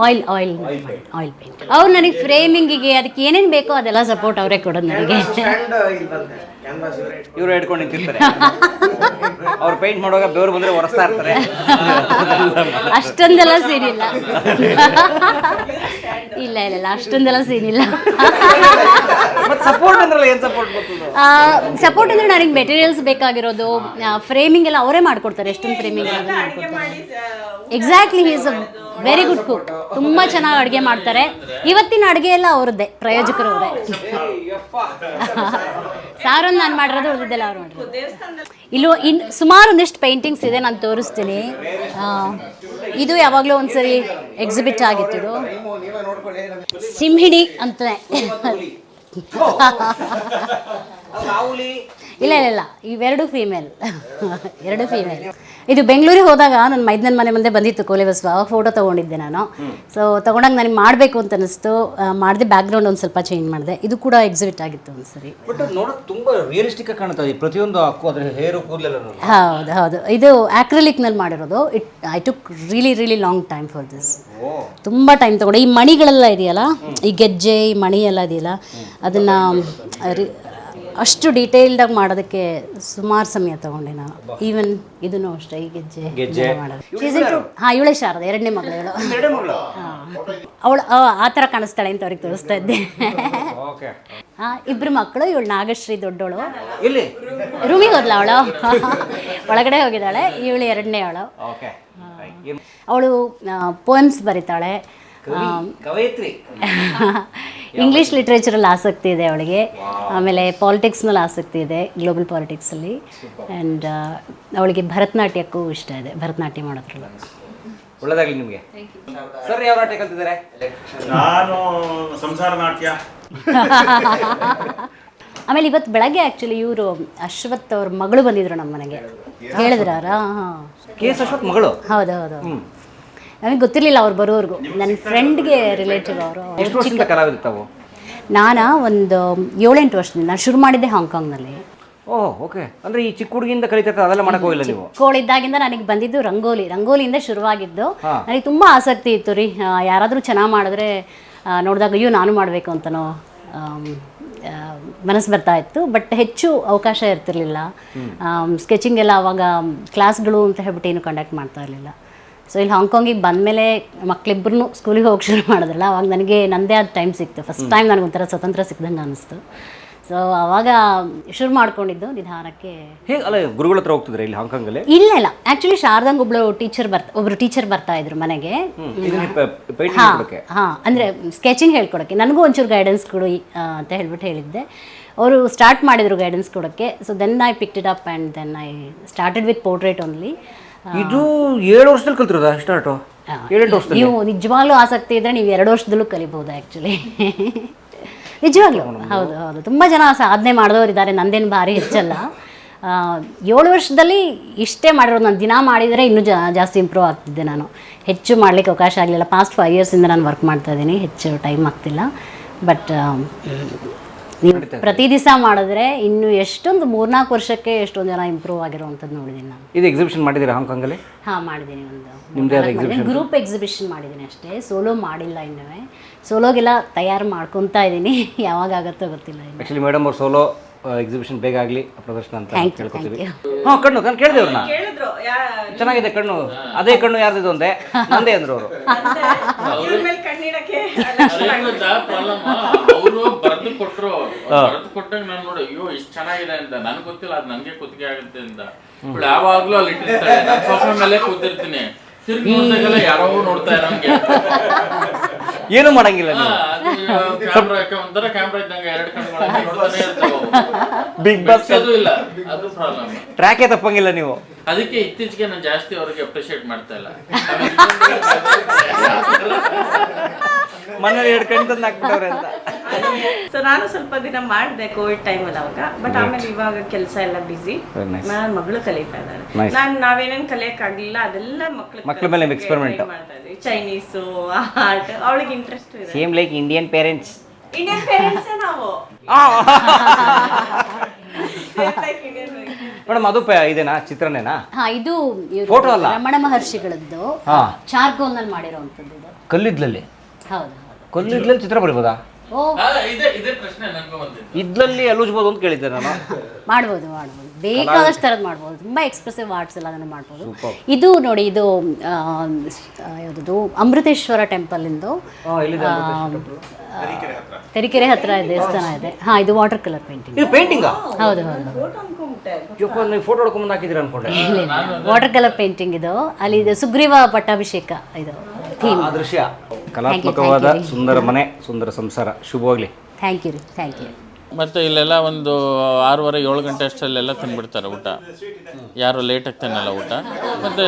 ಆಯಿಲ್ ಆಯಿಲ್ ಆಯಿಲ್ ಪೇಂಟ್ ಅವ್ರು ನನಗೆ ಫ್ರೇಮಿಂಗಿಗೆ ಅದಕ್ಕೆ ಏನೇನು ಬೇಕೋ ಅದೆಲ್ಲ ಸಪೋರ್ಟ್ ಅವರೇ ಕೊಡೋದು ನನಗೆ. ಇವರು ಹಿಡ್ಕೊಂಡು ನಿಂತಿರ್ತಾರೆ. ಅವ್ರು ಪೇಂಟ್ ಮಾಡುವಾಗ ಬೆವರು ಬಂದ್ರೆ ಒರೆಸ್ತಾ ಇರ್ತಾರೆ. ಅಷ್ಟೊಂದೆಲ್ಲ ಸೀನ್ ಇಲ್ಲ. ಇಲ್ಲ ಇಲ್ಲ ಅಷ್ಟೊಂದೆಲ್ಲ ಸೀನ್ ಇಲ್ಲ. ಸಪೋರ್ಟ್ ಅಂದ್ರೆ ಏನ್ ಸಪೋರ್ಟ್ ಸಪೋರ್ಟ್ ಅಂದ್ರೆ ನನಗೆ ಮೆಟೀರಿಯಲ್ಸ್ ಬೇಕಾಗಿರೋದು ಫ್ರೇಮಿಂಗ್ ಎಲ್ಲ ಅವರೇ ಮಾಡ್ಕೊಡ್ತಾರೆ ಎಷ್ಟೊಂದು ಫ್ರೇಮಿಂಗ್ ಎಲ್ಲ ಮಾಡ್ಕೊಡ್ತಾರೆ. Exactly is a very good cook ತುಂಬಾ ಚೆನ್ನಾಗಿ ಅಡುಗೆ ಮಾಡ್ತಾರೆ. ಇವತ್ತಿನ ಅಡುಗೆ ಎಲ್ಲ ಅವ್ರದ್ದೇ ಪ್ರಯೋಜಕರು ಅವರೇ ಸಾರೊಂದು ನಾನು ಮಾಡಿರೋದು ಉಳಿದಿದ್ದೆಲ್ಲ ಅವ್ರು ಮಾಡಿರೋದು. ಇಲ್ಲೂ ಇನ್ ಸುಮಾರು ಒಂದಿಷ್ಟು ಪೇಂಟಿಂಗ್ಸ್ ಇದೆ ನಾನು ತೋರಿಸ್ತೀನಿ. ಇದು ಯಾವಾಗಲೂ ಒಂದ್ಸರಿ ಎಕ್ಸಿಬಿಟ್ ಆಗಿತ್ತು ಇದು. ಸಿಂಹಿಣಿ ಅಂತಲೇ ಇಲ್ಲ ಇಲ್ಲ ಇಲ್ಲ. ಇವೆರಡು ಫೀಮೇಲ್ ಎರಡು ಫೀಮೇಲ್ ಇದು ಬೆಂಗಳೂರಿಗೆ ಹೋದಾಗ ನನ್ನ ಮೈದನ ಮನೆ ಮುಂದೆ ಬಂದಿತ್ತು ಕೋಲೆ ಬಸ್ವ ಅವಾಗ ಫೋಟೋ ತೊಗೊಂಡಿದ್ದೆ ನಾನು. ಸೊ ತೊಗೊಂಡಾಗ ನನಗೆ ಮಾಡಬೇಕು ಅಂತ ಅನಿಸ್ತು ಮಾಡಿದೆ ಬ್ಯಾಕ್ಗ್ರೌಂಡ್ ಒಂದು ಸ್ವಲ್ಪ ಚೇಂಜ್ ಮಾಡಿದೆ. ಇದು ಕೂಡ ಎಕ್ಸಿಬಿಟ್ ಆಗಿತ್ತು ಬಟ್ ನೋಡೋಕೆ ತುಂಬಾ ರಿಯಲಿಸ್ಟಿಕ್ ಪ್ರತಿಯೊಂದು ಅದ್ರ ಹೇರು ಕೂದಲೆಲ್ಲ ಹೌದು ಹೌದು. ಇದು ಆಕ್ರಿಲಿಕ್ನಲ್ಲಿ ಮಾಡಿರೋದು. It I took really really long time for this ತುಂಬ ಟೈಮ್ ತಗೊಂಡೆ. ಈ ಮಣಿಗಳೆಲ್ಲ ಇದೆಯಲ್ಲ? ಈ ಗೆಜ್ಜೆ ಈ ಮಣಿ ಎಲ್ಲ ಇದೆಯಲ್ಲ ಅದನ್ನು ಅಷ್ಟು ಡೀಟೇಲ್ಡಾಗಿ ಮಾಡೋದಕ್ಕೆ ಸುಮಾರು ಸಮಯ ತಗೊಂಡೆ ನಾನು. ಈವನ್ ಇದನ್ನು ಅಷ್ಟೇ ಈ ಗೆಜ್ಜೆ ಗೆಜ್ಜೆ. ಮಾಡೋದು. ಹಾಂ ಇವಳೇ ಶಾರದ ಎರಡನೇ ಮಗಳು ಹೇಳು ಅವಳು ಆ ಥರ ಕಾಣಿಸ್ತಾಳೆ ಅಂತ ಅವ್ರಿಗೆ ತೋರಿಸ್ತಾ ಇದ್ದೆ. ಓಕೆ. ಹಾಂ ಇಬ್ಬರು ಮಕ್ಕಳು ಇವಳು ನಾಗಶ್ರೀ ದೊಡ್ಡವಳು. ಇಲ್ಲಿ ರೂಮಿಗೆ ಹೋದ್ಲ ಅವಳು. ಒಳಗಡೆ ಹೋಗಿದ್ದಾಳೆ ಇವಳು ಎರಡನೇ ಅವಳು. ಓಕೆ. ಅವಳು ಪೋಯಮ್ಸ್ ಬರೀತಾಳೆ. ಕವಯಿತ್ರಿ. ಇಂಗ್ಲೀಷ್ ಲಿಟ್ರೇಚರಲ್ಲಿ ಆಸಕ್ತಿ ಇದೆ ಅವಳಿಗೆ. ಆಮೇಲೆ ಪಾಲಿಟಿಕ್ಸ್ನಲ್ಲಿ ಆಸಕ್ತಿ ಇದೆ ಗ್ಲೋಬಲ್ ಪಾಲಿಟಿಕ್ಸಲ್ಲಿ ಆ್ಯಂಡ್ ಅವಳಿಗೆ ಭರತನಾಟ್ಯಕ್ಕೂ ಇಷ್ಟ ಇದೆ ಭರತನಾಟ್ಯ ಮಾಡೋದ್ರಲ್ಲ. ಒಳ್ಳೇದಾಗ್ಲಿ ನಿಮಗೆ. ಸರ್ ಯಾವ ನಾಟ್ಯ ಕಲ್ತಿದ್ದಾರೆ? ನಾನು ಸಂಸಾರ ನಾಟ್ಯ. ಆಮೇಲೆ ಇವತ್ತು ಬೆಳಗ್ಗೆ ಆ್ಯಕ್ಚುಲಿ ಇವರು ಅಶ್ವಥ್ ಅವ್ರ ಮಗಳು ಬಂದಿದ್ರು ನಮ್ಮ ಮನೆಗೆ ಹೇಳಿದ್ರಾರ ಹಾಂ ಕೆ ಎಸ್ ಅಶ್ವಥ್ ಮಗಳು? ಹೌದು ಹೌದು. ನನಗೆ ಗೊತ್ತಿರಲಿಲ್ಲ ಅವ್ರು ಬರೋರ್ಗು. ನನ್ನ ಫ್ರೆಂಡ್ಗೆ ರಿಲೇಟಿವ್ ಅವರು ಕಲಾವಿದ ತಾವು ನಾನು ಒಂದು ಏಳೆಂಟು ವರ್ಷದಿಂದ ನಾನು ಶುರು ಮಾಡಿದ್ದೆ ಹಾಂಗ್ಕಾಂಗ್ನಲ್ಲಿ. Oh okay. ಅಂದ್ರೆ ಈ ಚಿಕ್ಕ ಹುಡುಗಿಯಿಂದ ಕಲಿತಿರ್ತಾರೆ ಅದೆಲ್ಲ ಮಾಡಕ್ ಹೋಗಿಲ್ಲ ನೀವು? ಕೋಳಿದ್ದಾಗಿಂದ ನನಗೆ ಬಂದಿದ್ದು ರಂಗೋಲಿ. ರಂಗೋಲಿಯಿಂದ ಶುರುವಾಗಿದ್ದು. ನನಗೆ ತುಂಬಾ ಆಸಕ್ತಿ ಇತ್ತು ರೀ. ಯಾರಾದರೂ ಚೆನ್ನಾಗಿ ಮಾಡಿದ್ರೆ ನೋಡಿದಾಗ ಅಯ್ಯೋ ನಾನು ಮಾಡಬೇಕು ಅಂತನೋ ಮನಸ್ಸು ಬರ್ತಾ ಇತ್ತು. ಬಟ್ ಹೆಚ್ಚು ಅವಕಾಶ ಇರ್ತಿರ್ಲಿಲ್ಲ. ಸ್ಕೆಚಿಂಗ್ ಎಲ್ಲ ಅವಾಗ ಕ್ಲಾಸ್ಗಳು ಅಂತ ಹೇಳ್ಬಿಟ್ಟು ಏನು ಕಂಡಕ್ಟ್ ಮಾಡ್ತಾ ಇರಲಿಲ್ಲ. ಸೊ ಇಲ್ಲಿ ಹಾಂಗ್ಕಾಂಗಿಗೆ ಬಂದಮೇಲೆ ಮಕ್ಕಳಿಬ್ಬರೂ ಸ್ಕೂಲಿಗೆ ಹೋಗಿ ಶುರು ಮಾಡಿದ್ರಲ್ಲ ಅವಾಗ ನನಗೆ ನನ್ನದೇ ಆದ ಟೈಮ್ ಸಿಕ್ತು. ಫಸ್ಟ್ ಟೈಮ್ ನನಗೆ ಒಂಥರ ಸ್ವತಂತ್ರ ಸಿಕ್ದಂಗೆ ಅನ್ನಿಸ್ತು ಸೊ ಅವಾಗ ಶುರು ಮಾಡ್ಕೊಂಡಿದ್ದು ನಿಧಾನಕ್ಕೆ ಹೇಗೆ ಅಲ್ಲ ಗುರುಗಳ ಹತ್ರ ಹೋಗ್ತಿದ್ರೆ ಇಲ್ಲಿ ಹಾಂಗ್ಕಾಂಗಲ್ಲಿ ಇಲ್ಲ ಇಲ್ಲ. ಆಕ್ಚುಲಿ ಶಾರದಂಗ್ ಒಬ್ಳು ಟೀಚರ್ ಬರ್ತ ಒಬ್ರು ಟೀಚರ್ ಬರ್ತಾ ಇದ್ರು ಮನೆಗೆ. ಹಾಂ ಹಾಂ ಅಂದ್ರೆ ಸ್ಕೆಚಿಂಗ್ ಹೇಳ್ಕೊಡೋಕ್ಕೆ ನನಗೂ ಒಂಚೂರು ಗೈಡೆನ್ಸ್ ಕೊಡು ಅಂತ ಹೇಳ್ಬಿಟ್ಟು ಹೇಳಿದ್ದೆ. ಅವರು ಸ್ಟಾರ್ಟ್ ಮಾಡಿದ್ರು ಗೈಡೆನ್ಸ್ ಕೊಡೋಕ್ಕೆ so then I picked it up and then I started with portrait only ಇದು ಏಳು ವರ್ಷದಲ್ಲಿ ಕಲ್ತಿರೋದ ಸ್ಟಾರ್ಟು? ಏಳೆಂಟು ವರ್ಷದಲ್ಲಿ? ನೀವು ನಿಜವಾಗ್ಲೂ ಆಸಕ್ತಿ ಇದ್ರೆ ನೀವು ಎರಡು ವರ್ಷದಲ್ಲೂ ಕಲಿಬಹುದು ಆ್ಯಕ್ಚುಲಿ ನಿಜವಾಗ್ಲೂ. ಹೌದು ಹೌದು. ತುಂಬ ಜನ ಸಾಧನೆ ಮಾಡಿದವರು ಇದ್ದಾರೆ ನಂದೇನು ಭಾರಿ ಹೆಚ್ಚಲ್ಲ. ಏಳು ವರ್ಷದಲ್ಲಿ ಇಷ್ಟೇ ಮಾಡಿರೋದು ನಾನು. ದಿನ ಮಾಡಿದರೆ ಇನ್ನೂ ಜಾಸ್ತಿ ಇಂಪ್ರೂವ್ ಆಗ್ತಿದ್ದೆ ನಾನು. ಹೆಚ್ಚು ಮಾಡಲಿಕ್ಕೆ ಅವಕಾಶ ಆಗಲಿಲ್ಲ. ಪಾಸ್ಟ್ ಫೈವ್ ಇಯರ್ಸಿಂದ ನಾನು ವರ್ಕ್ ಮಾಡ್ತಾ ಇದ್ದೀನಿ. ಹೆಚ್ಚು ಟೈಮ್ ಆಗ್ತಿಲ್ಲ. ಬಟ್ ನೀವು ಪ್ರತಿ ದಿವಸ ಮಾಡಿದ್ರೆ ಇನ್ನು ಎಷ್ಟೊಂದು ಮೂರ್ನಾಲ್ಕು ವರ್ಷಕ್ಕೆ ಎಷ್ಟೊಂದು ಜನ ಇಂಪ್ರೂವ್ ಆಗಿರೋವಂಥದ್ದು ನೋಡಿದೀನಿ ನಾನು. ಇದು ಎಕ್ಸಿಬಿಷನ್ ಮಾಡಿದ್ದೀರಾ ಹಾಂಗ್ಕಾಂಗಲ್ಲಿ ಹಾಂ ಮಾಡಿದ್ದೀನಿ ನಿಮ್ದೇ ಆದ ಒಂದು ಗ್ರೂಪ್ ಎಕ್ಸಿಬಿಷನ್ ಮಾಡಿದೀನಿ ಅಷ್ಟೇ. ಸೋಲೋ ಮಾಡಿಲ್ಲ ಇನ್ನೂ. ಸೋಲೋಗೆಲ್ಲ ತಯಾರು ಮಾಡ್ಕೊತಾ ಇದ್ದೀನಿ. ಯಾವಾಗ ಆಗುತ್ತೋ ಗೊತ್ತಿಲ್ಲ ಆ್ಯಕ್ಚುಲಿ ಮೇಡಮ್ ಅವ್ರು ಸೋಲೋ ಎಕ್ಸಿಬಿಷನ್ ಬೇಗ ಆಗಲಿ ಪ್ರದರ್ಶನ ಅಂತ Thank you, ಕೇಳ್ಕೊತೀವಿ. thank ಹಾಂ ಕಣ್ಣು ನಾನು ಕೇಳಿದೆ ಅವ್ರನ್ನ ಕೇಳಿದ್ರು ಯಾ ಚೆನ್ನಾಗಿದೆ ಕಣ್ಣು. ಅದೇ ಕಣ್ಣು ಯಾರ್ದಿದು ಒಂದೇ ನಂದೇ ಅಂದ್ರು ಅವರು. ಇವ್ರ ಮೇಲೆ ಕಣ್ಣಿಡಕ್ಕೆ ಪ್ರಾಬ್ಲಮ್ ಅವರು ಬರೆದು ಕೊಟ್ರು ಬರೆದು ಕೊಟ್ಟಂಗ ನಾನು ನೋಡಿ ಅಯ್ಯೋ ಇಷ್ಟು ಚೆನ್ನಾಗಿದೆ ಅಂತ. ನನಗೆ ಗೊತ್ತಿಲ್ಲ ಅದು ನನಗೆ ಕುತ್ತಿಗೆ ಆಗುತ್ತೆ ಅಂತ. ಇವಳು ಯಾವಾಗ್ಲೂ ಅಲ್ಲಿ ಇಟ್ಟಿರ್ತಾಳೆ ನಾನು ಸೋಫಾ ಮೇಲೆ ಕೂತಿರ್ತೀನಿ. ತಿರ್ಗಿ ನೋಡಿದಾಗೆಲ್ಲ ಯಾರೋ ನೋಡ್ತಾ ಇರೋಂಗೆ. ಏನೂ ಮಾಡಂಗಿಲ್ಲ ನೀವು. ಬಿಗ್ ಬಾಸ್ ಅದು ಇಲ್ಲ ಅದು ಪ್ರಾಬ್ಲಮ್ ಟ್ರ್ಯಾಕೇ ತಪ್ಪಂಗಿಲ್ಲ ನೀವು. ಅದಕ್ಕೆ ಇತ್ತೀಚೆಗೆ ನಾನು ಜಾಸ್ತಿ ಅವ್ರಿಗೆ ಅಪ್ರಿಶಿಯೇಟ್ ಮಾಡ್ತಾ ಇಲ್ಲ. ಮನೇಲಿ ಎರಡು ಕಣ್ಣು ತಂದು ಹಾಕ್ಬಿಟ್ಟವ್ರೆ ಅಂತ. ಸೊ ನಾನು ಸ್ವಲ್ಪ ದಿನ ಮಾಡಿದೆ ಕೋವಿಡ್ ಟೈಮಲ್ಲಿ ಅವಾಗ ಬಟ್ ಆಮೇಲೆ ಇವಾಗ ಕೆಲಸ ಎಲ್ಲ ಬಿಸಿ ನನ್ನ ಮಗಳು ಕಲಿತಾ ಇದ್ದಾರೆ. ನಾನು ನಾವೇನೇನು ಕಲಿಯಕ್ಕಾಗಲಿಲ್ಲ ಅದೆಲ್ಲ ಮಕ್ಳು ಮಕ್ಳ ಮೇಲೆ ಎಕ್ಸ್ಪೆರಿಮೆಂಟ್ ಮಾಡ್ತಾ ಇದ್ವಿ ಚೈನೀಸು ಆರ್ಟ್ ಅವಳಿಗೆ ಇಂಟ್ರೆಸ್ಟ್ ಇದೆ. Same like Indian parents Indian parents ನಾವು? ಮೇಡಮ್ ಅದು ಪ- ಇದೇನಾ? ಚಿತ್ರನೇನಾ ಹಾ ಇದು ಇವ್ರು Photo ಅಲ್ಲ? ರಮಣ ಮಹರ್ಷಿಗಳದ್ದು. ಹಾ. ಚಾರ್ಕೋಲ್ನಲ್ಲಿ ಮಾಡಿರೋಂಥದ್ದು ಇದು. ಕಲ್ಲಿದ್ಲಲ್ಲಿ? ಹೌದು ಹೌದು. ಕಲ್ಲಿದ್ಲಲ್ಲಿ ಚಿತ್ರ ಬರಿಬೋದಾ? ಓ. ಆ, ಇದೇ ಇದೇ ಪ್ರಶ್ನೆ ನನಗೂ ಬಂದಿತ್ತು ಇದ್ಲಲ್ಲಿ ಅಲ್ಲುಜ್ಬೋದು ಅಂತ ಕೇಳಿದ್ದೆ ನಾನು. ಮಾಡ್ಬೋದು ಮಾಡ್ಬೋದು. ಬೇಕಾದಷ್ಟು ಥರದ್ದು ಮಾಡ್ಬೋದು. ತುಂಬ ಎಕ್ಸ್ಪ್ರೆಸಿವ್ ಆರ್ಟ್ಸ್ ಎಲ್ಲ ಅದನ್ನು ಮಾಡ್ಬೋದು. ಇದು ನೋಡಿ ಇದು ಯಾವ್ದದು? ಅಮೃತೇಶ್ವರ ಟೆಂಪಲಿಂದು ಆ, ಎಲ್ಲಿದೆ ತರೀಕೆರೆ ಹತ್ರ. ದೇವಸ್ಥಾನ ಇದೆ. ಹಾಂ ಇದು ವಾಟರ್ ಕಲರ್ ಪೇಂಟಿಂಗ್ ಪೇಂಟಿಂಗ್ ಹೌದು ಹೌದು. ಫೋಟೋ ಹೊಡ್ಕೊಂಬಂದು ಅನ್ಕೊಂಡೆ? ವಾಟರ್ ಕಲರ್ ಪೇಂಟಿಂಗ್ ಇದು. ಅಲ್ಲಿ ಇದು ಸುಗ್ರೀವ ಪಟ್ಟಾಭಿಷೇಕ ಇದು ಥೀಮ್ ದೃಶ್ಯ. ಕಲಾತ್ಮಕವಾದ ಸುಂದರ ಮನೆ ಸುಂದರ ಸಂಸಾರ. ಶುಭವಾಗಲಿ. ಥ್ಯಾಂಕ್ ಯು ರೀ ಥ್ಯಾಂಕ್ ಯು ಮತ್ತು ಇಲ್ಲೆಲ್ಲ ಒಂದು ಆರೂವರೆ ಏಳು ಗಂಟೆ ಅಷ್ಟರಲ್ಲೆಲ್ಲ ತಿಂದ್ಬಿಡ್ತಾರೆ ಊಟ. ಯಾರು ಲೇಟಾಗಿ ತಿನ್ನಲ್ಲ ಊಟ. ಮತ್ತು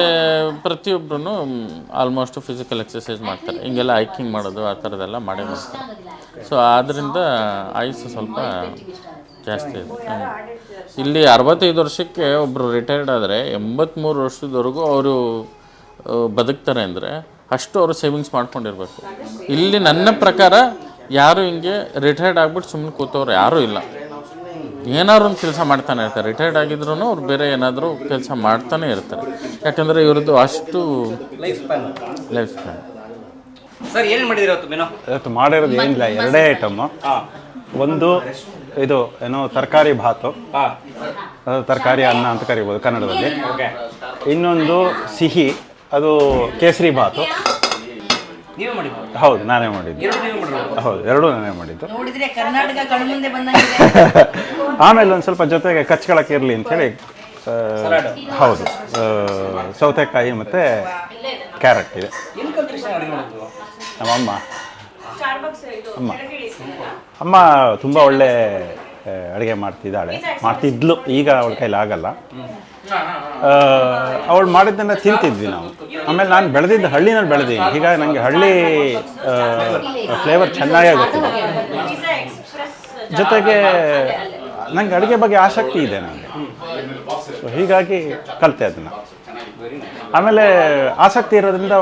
ಪ್ರತಿಯೊಬ್ಬರೂ ಆಲ್ಮೋಸ್ಟ್ ಫಿಸಿಕಲ್ ಎಕ್ಸಸೈಸ್ ಮಾಡ್ತಾರೆ. ಹಿಂಗೆಲ್ಲ ಹೈಕಿಂಗ್ ಮಾಡೋದು ಆ ಥರದ್ದೆಲ್ಲ ಮಾಡಿ ಮಾಡ್ತಾರೆ. ಸೊ ಆದ್ದರಿಂದ ಆಯುಸ್ಸು ಸ್ವಲ್ಪ ಜಾಸ್ತಿ ಇದೆ. ಹ್ಮ್. ಇಲ್ಲಿ ಅರವತ್ತೈದು ವರ್ಷಕ್ಕೆ ಒಬ್ಬರು ರಿಟೈರ್ಡ್ ಆದರೆ ಎಂಬತ್ತ್ಮೂರು ವರ್ಷದವರೆಗೂ ಅವರು ಬದುಕ್ತಾರೆ ಅಂದರೆ ಅಷ್ಟು ಅವರು ಸೇವಿಂಗ್ಸ್ ಮಾಡ್ಕೊಂಡಿರ್ಬೇಕು. ಇಲ್ಲಿ ನನ್ನ ಪ್ರಕಾರ ಯಾರು ಹಿಂಗೆ ರಿಟೈರ್ಡ್ ಆಗ್ಬಿಟ್ಟು ಸುಮ್ಮನೆ ಕೂತವ್ರು ಯಾರೂ ಇಲ್ಲ. ಏನಾದ್ರು ಒಂದು ಕೆಲಸ ಮಾಡ್ತಾನೆ ಇರ್ತಾರೆ. ರಿಟೈರ್ಡ್ ಆಗಿದ್ರು ಅವ್ರು ಬೇರೆ ಏನಾದರೂ ಕೆಲಸ ಮಾಡ್ತಾನೆ ಇರ್ತಾರೆ. ಯಾಕಂದರೆ ಇವ್ರದ್ದು ಅಷ್ಟು life span life span sir ಏನು ಮಾಡಿದಿರ ಇವತ್ತು ಮೆನು? ಇವತ್ತು ಮಾಡಿರೋದು ಏನಿಲ್ಲ ಎರಡೇ ಐಟಮ್ಮು ಒಂದು ಇದು ಏನೋ ತರಕಾರಿ ಭಾತು. ಹಾಂ. ಅದು ತರಕಾರಿ ಅನ್ನ ಅಂತ ಕರಿಬೋದು ಕನ್ನಡದಲ್ಲಿ. ಓಕೆ ಇನ್ನೊಂದು ಸಿಹಿ. ಅದು ಕೇಸರಿ ಭಾತು. ನೀವೇ ಮಾಡಿದ್ದು? ಹೌದು ನಾನೇ ಮಾಡಿದ್ದು. ಎರಡು ನೀವೇ ಮಾಡಿರೋದು? ಹೌದು ಎರಡೂ ನಾನೇ ಮಾಡಿದ್ದು. ನೋಡಿದ್ರೆ ಕರ್ನಾಟಕ ಕಣ್ಮುಂದೆ ಬಂದಂಗಿದೆ. ಆಮೇಲೆ ಒಂದು ಸ್ವಲ್ಪ ಜೊತೆಗೆ ಕಚ್ಕೊಳಕ್ಕೆ ಇರಲಿ ಅಂತೇಳಿ ಆ, ಹೌದು ಆ, ಸೌತೆಕಾಯಿ ಮತ್ತು ಕ್ಯಾರೆಟ್ ಇದೆ. ಏನು ಕಲ್ತ್ರಿ ಸರ್ ಅಡುಗೆ ಮಾಡೋದು? ನಮ್ಮಮ್ಮ. ಅಮ್ಮ. ಅಮ್ಮ ತುಂಬ ಒಳ್ಳೆ ಅಡುಗೆ ಮಾಡ್ತಿದ್ದಾಳೆ. ಮಾಡ್ತಿದ್ಲು. ಈಗ ಅವಳ ಕೈಲಿ ಆಗಲ್ಲ. ಅವಳು ಮಾಡಿದ್ದನ್ನು ತಿಂತಿದ್ವಿ ನಾವು. ಆಮೇಲೆ ನಾನು ಬೆಳೆದಿದ್ದು ಹಳ್ಳಿನಲ್ಲಿ ಬೆಳೆದೀನಿ ಹೀಗಾಗಿ ನನಗೆ ಹಳ್ಳಿ ಫ್ಲೇವರ್ ಚೆನ್ನಾಗೇ ಗೊತ್ತಿದೆ ಜೊತೆಗೆ ನನಗೆ ಅಡುಗೆ ಬಗ್ಗೆ ಆಸಕ್ತಿ ಇದೆ ನನಗೆ. ಸೊ ಹೀಗಾಗಿ ಕಲಿತೆ ಅದನ್ನು. ಆಮೇಲೆ ಆಸಕ್ತಿ ಇರೋದ್ರಿಂದ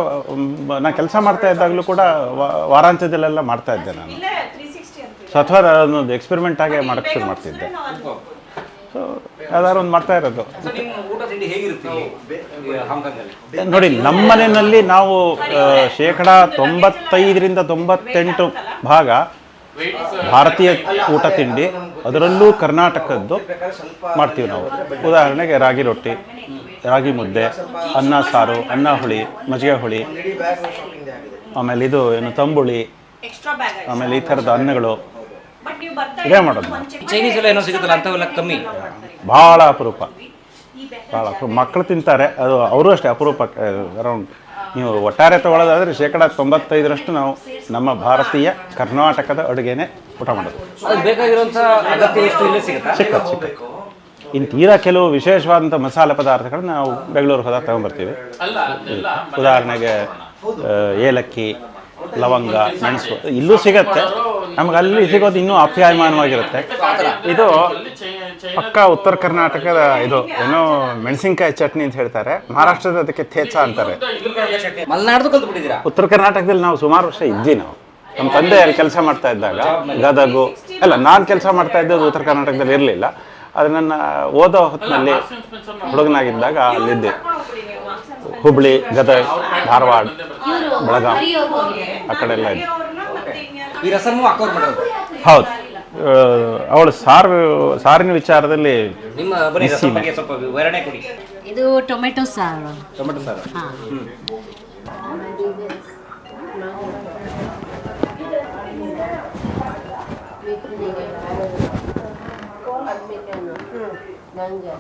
ನಾನು ಕೆಲಸ ಮಾಡ್ತಾ ಇದ್ದಾಗಲೂ ಕೂಡ ವಾ- ವಾರಾಂತ್ಯದಲ್ಲೆಲ್ಲ ಮಾಡ್ತಾ ಇದ್ದೆ ನಾನು. ಸೊ ಅಥವಾ ಅದನ್ನೊಂದು ಎಕ್ಸ್ಪೆರಿಮೆಂಟ್ ಆಗೇ ಮಾಡೋಕ್ಕೆ ಶುರು ಮಾಡ್ತಿದ್ದೆ. ಸೊ ಯಾವ್ದಾದ್ರು ಒಂದು ಮಾಡ್ತಾ ಇರೋದು. ನೋಡಿ ನಮ್ಮ ಮನೆಯಲ್ಲಿ ನಾವು ಶೇಕಡ ತೊಂಬತ್ತೈದರಿಂದ ತೊಂಬತ್ತೆಂಟು ಭಾಗ ಭಾರತೀಯ ಊಟ ತಿಂಡಿ ಅದರಲ್ಲೂ ಕರ್ನಾಟಕದ್ದು ಮಾಡ್ತೀವಿ ನಾವು. ಉದಾಹರಣೆಗೆ ರಾಗಿ ರೊಟ್ಟಿ ರಾಗಿ ಮುದ್ದೆ ಅನ್ನ ಸಾರು ಅನ್ನ ಹುಳಿ ಮಜ್ಜಿಗೆ ಹುಳಿ ಆಮೇಲೆ ಇದು ಏನು ತಂಬುಳಿ ಎಕ್ಸ್ಟ್ರಾ ಬ್ಯಾಗ್ ಆಮೇಲೆ ಈ ಥರದ ಅನ್ನಗಳು ಇದೇ ಮಾಡೋದು. ಚೈನೀಸ್ ಎಲ್ಲ ಏನೋ ಸಿಗುತ್ತಲ್ಲ ಅಂಥವೆಲ್ಲ ಕಮ್ಮಿ. ಭಾಳ ಅಪರೂಪ. ಭಾಳ ಅಪರೂಪ. ಮಕ್ಕಳು ತಿಂತಾರೆ ಅದು ಅವರು ಅಷ್ಟೇ ಅಪರೂಪ ಅರೌಂಡ್. ನೀವು ಒಟ್ಟಾರೆ ತಗೊಳ್ಳೋದಾದ್ರೆ ಶೇಕಡ ತೊಂಬತ್ತೈದರಷ್ಟು ನಾವು ನಮ್ಮ ಭಾರತೀಯ ಕರ್ನಾಟಕದ ಅಡುಗೆನೇ ಊಟ ಮಾಡೋದು. ಸಿಕ್ಕತ್ತೆ ಸಿಕ್ಕತ್ತೆ ಇನ್ನು ತೀರಾ ಕೆಲವು ವಿಶೇಷವಾದಂಥ ಮಸಾಲೆ ಪದಾರ್ಥಗಳನ್ನ ನಾವು ಬೆಂಗಳೂರು ಹೋದಾಗ ತಗೊಂಡ್ಬರ್ತೀವಿ ಅಲ್ಲ ಅದೆಲ್ಲ ಉದಾಹರಣೆಗೆ ಏಲಕ್ಕಿ ಲವಂಗ ಮೆಣಸು ಇಲ್ಲೂ ಸಿಗತ್ತೆ. ನಮ್ಗೆ ಅಲ್ಲಿ ಸಿಗೋದು ಇನ್ನೂ ಅಪ್ಯಾಯಮಾನವಾಗಿರುತ್ತೆ. ಇದು ಪಕ್ಕ ಉತ್ತರ ಕರ್ನಾಟಕದ ಇದು ಏನೋ ಮೆಣಸಿನ್ಕಾಯಿ ಚಟ್ನಿ ಅಂತ ಹೇಳ್ತಾರೆ. ಮಹಾರಾಷ್ಟ್ರದ ಅದಕ್ಕೆ ಥೇಚ ಅಂತಾರೆ. ಉತ್ತರ ಕರ್ನಾಟಕದಲ್ಲಿ ನಾವು ಸುಮಾರು ವರ್ಷ ಇದ್ದೀವಿ ನಾವು. ನಮ್ಮ ತಂದೆ ಅಲ್ಲಿ ಕೆಲಸ ಮಾಡ್ತಾ ಇದ್ದಾಗ ಗದಗು ಅಲ್ಲ ನಾನು ಕೆಲಸ ಮಾಡ್ತಾ ಇದ್ದದ್ದು ಉತ್ತರ ಕರ್ನಾಟಕದಲ್ಲಿ ಇರಲಿಲ್ಲ. ಆದರೆ ನನ್ನ ಓದೋ ಹೊತ್ತಿನಲ್ಲಿ ಹುಡುಗನಾಗಿದ್ದಾಗ ಅಲ್ಲಿದ್ದೆ. ಹುಬ್ಳಿ ಗದಗ ಧಾರವಾಡ ಬೆಳಗಾಂ ಆ ಕಡೆ ಎಲ್ಲ ಇದ್ದೆ. ಈ ರಸಮು ಮಾಡೋದು ಹೌದು. ಅವಳು ಸಾರು ಸಾರಿನ ವಿಚಾರದಲ್ಲಿ ನಿಮ್ಮ ಬರೀ ರಸಂ ಬಗ್ಗೆ ಸ್ವಲ್ಪ ವಿವರಣೆ ಕೊಡಿ. ಇದು ಟೊಮೆಟೊ ಸಾರು. ಟೊಮೆಟೊ ಸಾರು. ಹಾಂ. ನಂಗೆ.